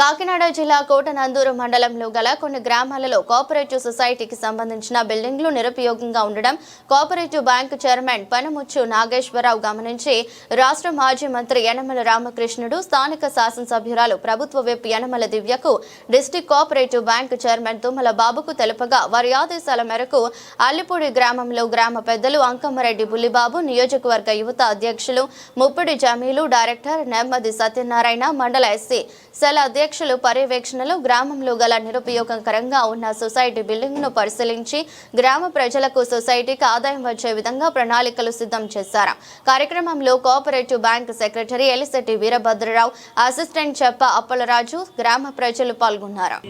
కాకినాడ జిల్లా కోటనందూరు మండలంలో గల కొన్ని గ్రామాలలో కోఆపరేటివ్ సొసైటీకి సంబంధించిన బిల్డింగ్లు నిరుపయోగంగా ఉండడం కోఆపరేటివ్ బ్యాంకు చైర్మన్ పనముచ్చు నాగేశ్వరరావు గమనించి రాష్ట్ర మాజీ మంత్రి యనమల రామకృష్ణుడు స్థానిక శాసనసభ్యురాలు ప్రభుత్వ whip Yanamala దివ్యకు district cooperative bank chairman Tummala బాబుకు తెలుపగా వారి ఆదేశాల మేరకు అల్లిపూడి గ్రామంలో గ్రామ పెద్దలు అంకమ్మరెడ్డి బుల్లిబాబు నియోజకవర్గ యువత అధ్యక్షులు ముప్పిడి జమీలు డైరెక్టర్ నెమ్మది సత్యనారాయణ మండల ఎస్సీ అధ్యక్ష అధ్యక్షులు పర్యవేక్షణలో గ్రామంలో గల నిరుపయోగకరంగా ఉన్న సొసైటీ బిల్డింగ్ను పరిశీలించి గ్రామ ప్రజలకు సొసైటీకి ఆదాయం వచ్చే విధంగా ప్రణాళికలు సిద్ధం చేశారు. కార్యక్రమంలో cooperative bank secretary Elisetti Veerabhadra Rao assistant చెప్ప అప్పలరాజు గ్రామ ప్రజలు పాల్గొన్నారు.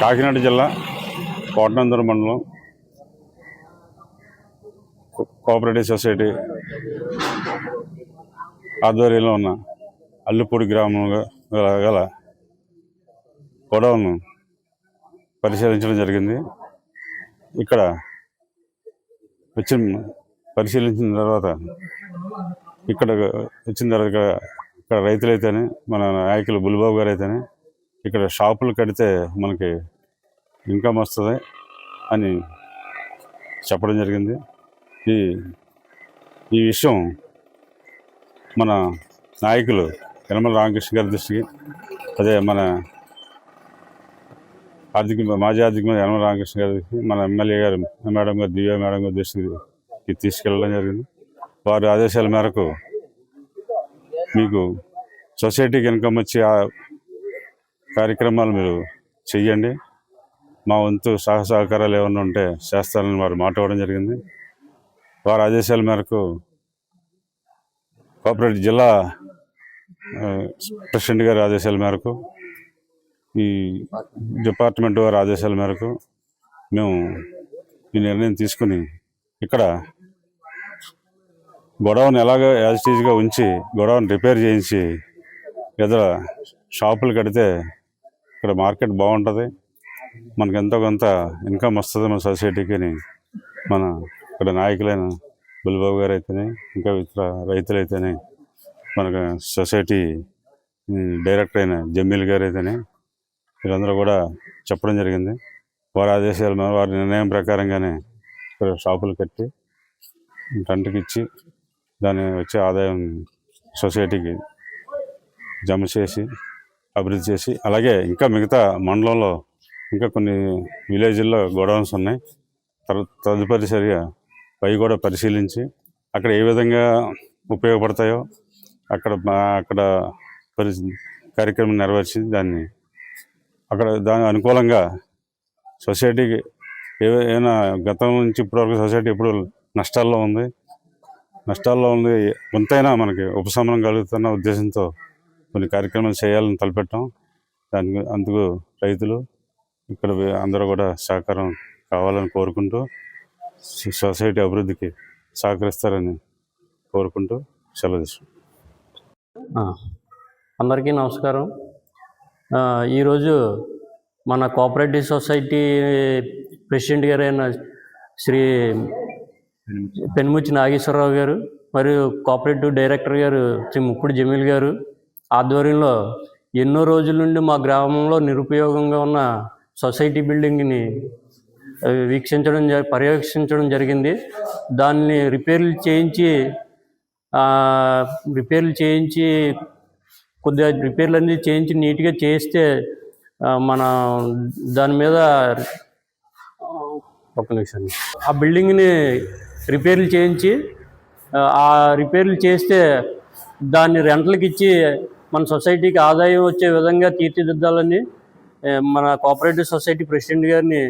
కాకినాడ జిల్లా కోటనందూరు మండలం కో- కోఆపరేటివ్ సొసైటీ ఆధ్వర్యంలో ఉన్న అల్లుపూడి గ్రామంలో గల గొడవను పరిశీలించడం జరిగింది. ఇక్కడ వచ్చిన పరిశీలించిన తర్వాత ఇక్కడ వచ్చిన తర్వాత ఇక్కడ ఇక్కడ రైతులైతేనే మన నాయకులు బుల్బాబు గారు అయితేనే ఇక్కడ షాపులు కడితే మనకి ఇన్కమ్ వస్తుంది అని చెప్పడం జరిగింది. ఈ ఈ విషయం మన నాయకులు యనమల రామకృష్ణ గారి దృష్టికి అదే మన ఆర్థిక మాజీ ఆర్థిక మంత్రి యనమల రామకృష్ణ గారి మన ఎమ్మెల్యే గారు మేడం గారు దివ్య మేడం గారి దృష్టికి తీసుకెళ్ళడం జరిగింది. వారి ఆదేశాల మేరకు మీకు సొసైటీకి ఇన్కమ్ వచ్చి ఆ కార్యక్రమాలు మీరు చెయ్యండి. మా వంతు సహ సహకారాలు ఏమైనా ఉంటే చేస్తారని వారు మాట్లాడడం జరిగింది. వారి ఆదేశాల మేరకు కోఆపరేటివ్ జిల్లా ప్రెసిడెంట్ గారి ఆదేశాల మేరకు ఈ డిపార్ట్మెంట్ వారి ఆదేశాల మేరకు మేము ఈ నిర్ణయం తీసుకుని ఇక్కడ గొడవను ఎలాగ యాజిటీజ్గా ఉంచి గొడవను రిపేర్ చేయించి ఎదుర షాపులు కడితే ఇక్కడ మార్కెట్ బాగుంటుంది. మనకి ఎంతో కొంత ఇన్కమ్ వస్తుంది మన సొసైటీకి అని మన ఇక్కడ నాయకులైన బుల్బాబు గారు అయితేనే ఇంకా ఇతర రైతులు అయితేనే మనకు సొసైటీ డైరెక్టర్ అయిన జమీల్ గారు అయితేనే వీళ్ళందరూ కూడా చెప్పడం జరిగింది. వారి ఆదేశాల మీద వారి నిర్ణయం ప్రకారంగానే ఇక్కడ షాపులు కట్టి రెంట్కి ఇచ్చి దాని వచ్చే ఆదాయం సొసైటీకి జమ చేసి అభివృద్ధి చేసి అలాగే ఇంకా మిగతా మండలంలో ఇంకా కొన్ని విలేజ్ల్లో గోడౌన్స్ ఉన్నాయి. తదుపరి తదుపరిసరిగా పై కూడా పరిశీలించి అక్కడ ఏ విధంగా ఉపయోగపడతాయో అక్కడ అక్కడ పరి కార్యక్రమం నెరవేర్చి దాన్ని అక్కడ దాని అనుకూలంగా సొసైటీకి ఏమైనా గతం నుంచి ఇప్పటివరకు సొసైటీ ఇప్పుడు నష్టాల్లో ఉంది? నష్టాల్లో ఉంది కొంతైనా మనకి ఉపశమనం కలుగుతున్న ఉద్దేశంతో కొన్ని కార్యక్రమాలు చేయాలని తలపెట్టాం. దానికి అందుకు రైతులు ఇక్కడ అందరూ కూడా సహకారం కావాలని కోరుకుంటూ సొసైటీ అభివృద్ధికి సహకరిస్తారని కోరుకుంటూ సెలవు అందరికీ నమస్కారం. ఈరోజు మన కోఆపరేటివ్ సొసైటీ ప్రెసిడెంట్ గారైన శ్రీ పెనుముచ్చి నాగేశ్వరరావు గారు మరియు కోఆపరేటివ్ డైరెక్టర్ గారు శ్రీ ముప్పుడు జమీల్ గారు ఆధ్వర్యంలో ఎన్నో రోజుల నుండి మా గ్రామంలో నిరుపయోగంగా ఉన్న సొసైటీ బిల్డింగ్ని వీక్షించడం జ- పర్యవేక్షించడం జరిగింది. దాన్ని రిపేర్లు చేయించి రిపేర్లు చేయించి కొద్దిగా రిపేర్లు అన్నీ చేయించి నీట్గా చేస్తే మన దాని మీద ఒక్క నిమిషం. ఆ బిల్డింగ్ని రిపేర్లు చేయించి ఆ, ఆ రిపేర్లు చేస్తే దాన్ని రెంట్లకి ఇచ్చి మన సొసైటీకి ఆదాయం వచ్చే విధంగా తీర్చిదిద్దాలని మన కోఆపరేటివ్ సొసైటీ ప్రెసిడెంట్ గారిని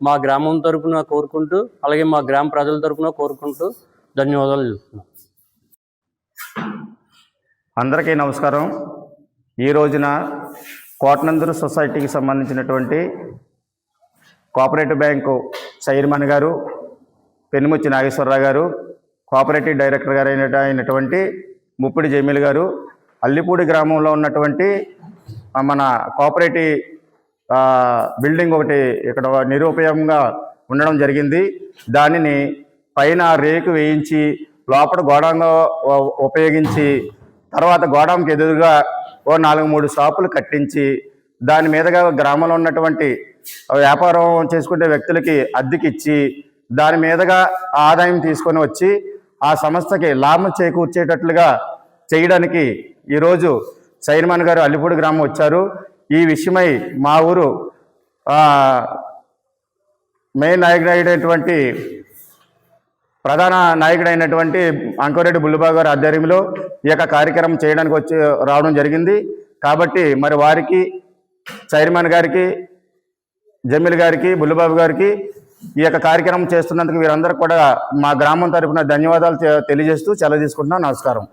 మా గ్రామం తరపున కోరుకుంటూ అలాగే మా గ్రామ ప్రజల తరపున కోరుకుంటూ ధన్యవాదాలు చెప్తున్నాను అందరికీ నమస్కారం. ఈ రోజున కోటనందూరు సొసైటీకి సంబంధించినటువంటి కోఆపరేటివ్ బ్యాంకు చైర్మన్ గారు పెనుముచ్చి నాగేశ్వరరావు గారు కోఆపరేటివ్ డైరెక్టర్ గారు అయినటువంటి ముప్పిడి జమీల్ గారు అల్లిపూడి గ్రామంలో ఉన్నటువంటి మన కోఆపరేటివ్ బిల్డింగ్ ఒకటి ఇక్కడ నిరుపయోగంగా ఉండడం జరిగింది. దానిని పైన రేకు వేయించి లోపల గోడంగా ఉపయోగించి తర్వాత గోడంకి ఎదురుగా ఓ నాలుగు మూడు షాపులు కట్టించి దాని మీదుగా గ్రామంలో ఉన్నటువంటి వ్యాపారం చేసుకునే వ్యక్తులకి అద్దెకిచ్చి దాని మీదుగా ఆదాయం తీసుకొని వచ్చి ఆ సంస్థకి లాభం చేకూర్చేటట్లుగా చేయడానికి ఈరోజు చైర్మన్ గారు అల్లిపూడి గ్రామం వచ్చారు. ఈ విషయమై మా ఊరు మెయిన్ నాయకుడైనటువంటి ప్రధాన నాయకుడైనటువంటి అంకోరెడ్డి బుల్లిబాబు గారి ఆధ్వర్యంలో ఈ యొక్క కార్యక్రమం చేయడానికి వచ్చి రావడం జరిగింది. కాబట్టి మరి వారికి చైర్మన్ గారికి జమీల్ గారికి బుల్లిబాబు గారికి ఈ యొక్క కార్యక్రమం చేస్తున్నందుకు వీరందరూ కూడా మా గ్రామం తరఫున ధన్యవాదాలు తెలియజేస్తూ సెలవు తీసుకుంటున్నాం. నమస్కారం.